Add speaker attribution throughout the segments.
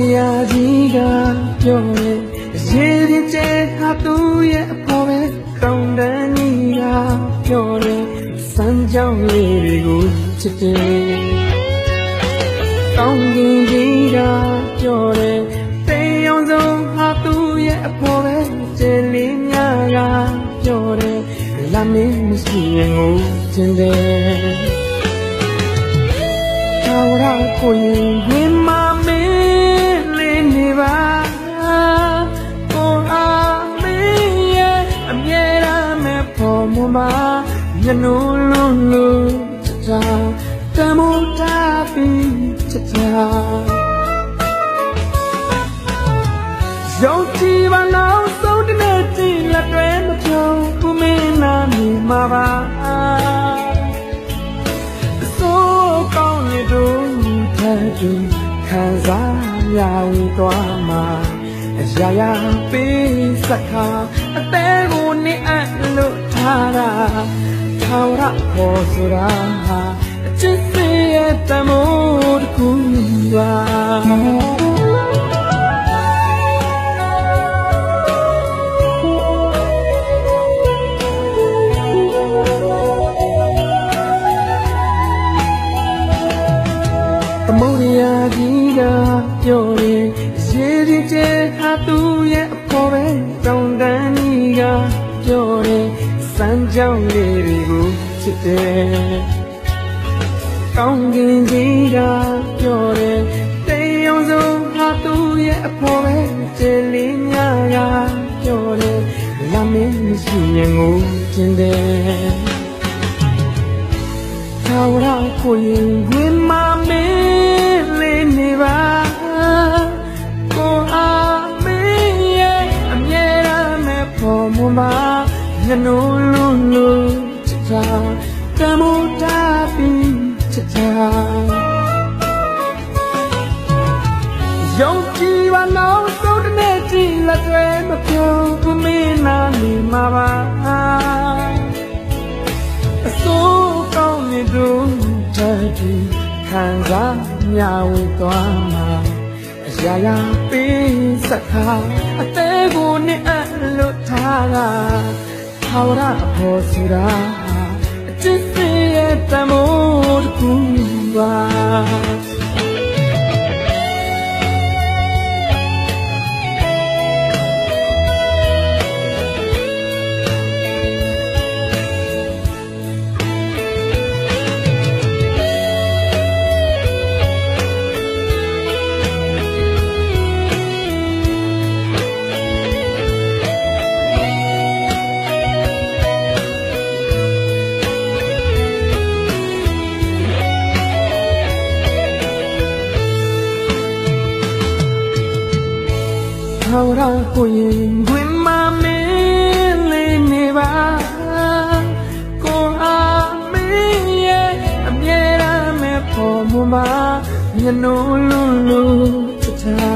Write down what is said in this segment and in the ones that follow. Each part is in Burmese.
Speaker 1: မုတ်ရရာကြီးကပြောတယ်ရေရင်ကျဲဟာသူ့ရဲ့အဖော်ပဲတောင်းတန်းကြီးကပြောတယ်စမ်းကြောင်းလေးတွေကိုချစ်တယ်ကောင်းကင်ကြီးကပြောတယ်တေးအောင်ဆုံးဟာသူ့ရဲ့အဖော်ပဲကျဲလေးများကပြောတယ်လာမင်းမရှိရင်ကိုချင်တယ်သာဝရကို မမညနိုးလုံးလုံးချာချာတမိုးတာပြီးချာချာရောက်ကြည့်ပါနောက်ဆုံးတစ်နေ့ကြည့်လက်တွဲမပြုံးဘူးမင်းနာနေမှာပါဆိုကောင်းနေတို့ထပ်တူခံစားရဝီသွားမှာ အရာရာပေးစက်ခါအသေးကိုနေအပ်လို့ထားတာထာဝရခေါ်ဆိုတာဟာအချစ်စေရဲ့တမိုးတစ်ခုပါသမုဒ္ဒရာကြီးကပြောရင်ရေဒီကျဲဟာ သူ့ရဲ့အဖော်ပဲတောင်းတန်းကြီးကပြောတယ်စမ်းကြောင်းလေးတွေကိုချစ်တယ်ကောင်းကင်ကြီးကပြောတယ်တေးအောင်ဆုံးဟာသူ့ရဲ့အဖော်ပဲကျဲလေးများကပြောတယ်လာမင်းမရှိရင်ကိုကျင်တယ်ထာဝရကိုရင်ဝင်မမင်းလေးနေပါ မမညနိုးလုံးလုံးချစ်တာတမိုးတာပြီးချစ်တာယုံကြည်ပါနောက်ဆုံးတစ်နေ့ကြည့်လက်တွေမပြုံးဘူးမင်းနာနေမှာပါအစိုးကောင်းနေတို့တည်းဒီခံစားမြဝေသွားမှာအရာရာပေးစက်ခါအသေးကို နဲ့အလို့ထားတာထာဝရအဖို့စရာအချစ်စေရဲ့တမိုး ထာဝရကိုရင်ဝင်မမင်းလေးနေပါကိုအားမင်းရဲ့အမြဲတမ်းမဲ့ဖို့မမညနိုးလုံးလုံးချစ်တာ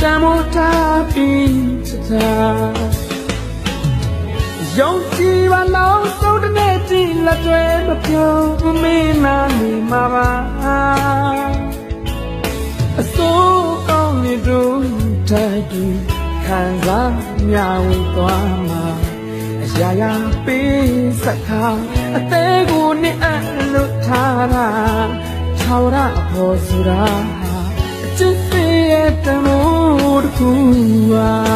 Speaker 1: တမိုးတာပြီးချစ်တာယုံကြည်ပါနောက်ဆုံးတစ်နေ့ကြည့်လက်တွေမပြုံးဘူးမင်းနာနေမှာပါ ခံစားမြဝေသွားမှာအရာရာပေးစက်ခါအသေးကိုနဲ့အလို့ထားတာထာဝရအဖို့ဆိုတာအချစ်စေရဲ့တမိုးတစ်ခုပါ